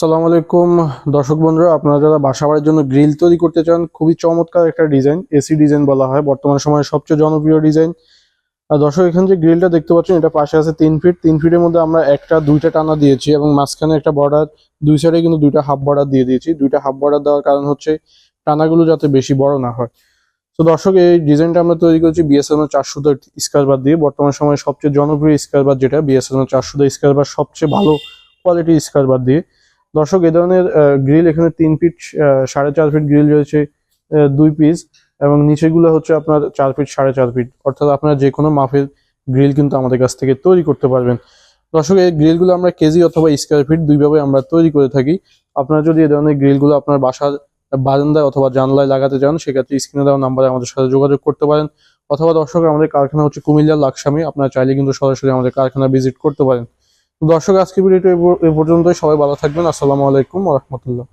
সালাম আলাইকুম। দর্শক বন্ধুরা, আপনারা যারা বাসা বাড়ির জন্য গ্রিল তৈরি করতে চান, খুবই চমৎকার একটা ডিজাইন এসি ডিজাইন বলা হয়, বর্তমান সময়ে সবচেয়ে জনপ্রিয় ডিজাইন। আর দর্শক, এখানে যে গ্রিলটা দেখতে পাচ্ছেন, এটা পাশে আছে তিন ফিট। তিন ফিটের মধ্যে আমরা একটা, দুইটা টানা দিয়েছি এবং মাঝখানে একটা বর্ডার, দুই সাইডে কিন্তু দুইটা হাফ বর্ডার দিয়ে দিয়েছি। দুইটা হাফ বর্ডার দেওয়ার কারণ হচ্ছে, টানাগুলো যাতে বেশি বড় না হয়। তো দর্শক, এই ডিজাইনটা আমরা তৈরি করেছি বিএসএন চারশো স্কোয়ার বার দিয়ে। বর্তমান সময়ে সবচেয়ে জনপ্রিয় স্কোয়ার বার যেটা বিএসএন চারশো স্কোয়ার বার, সবচেয়ে ভালো কোয়ালিটির স্কোয়ার বার দিয়ে। দর্শক, এ ধরনের গ্রিল এখানে তিন ফিট সাড়ে চার ফিট গ্রিল রয়েছে দুই পিস এবং নিচেগুলো হচ্ছে আপনার চার ফিট সাড়ে চার ফিট অর্থাৎ আপনারা যে কোনো মাপের গ্রিল কিন্তু আমাদের কাছ থেকে তৈরি করতে পারবেন। দর্শক, এই গ্রিলগুলো আমরা কেজি অথবা স্কোয়ার ফিট দুইভাবে আমরা তৈরি করে থাকি। আপনারা যদি এ ধরনের গ্রিলগুলো আপনার বাসার বারান্দায় অথবা জানলায় লাগাতে চান, সেক্ষেত্রে স্ক্রিনে দেওয়া নাম্বারে আমাদের সাথে যোগাযোগ করতে পারেন। অথবা দর্শক, আমাদের কারখানা হচ্ছে কুমিল্লা লাকসামি, আপনারা চাইলে কিন্তু সরাসরি আমাদের কারখানা ভিজিট করতে পারেন। দর্শক আজকে ভিডিওটা এ পর্যন্ত এ পর্যন্তই। সবাই ভালো থাকবেন। আসসালামু আলাইকুম রহমতুল্লাহ।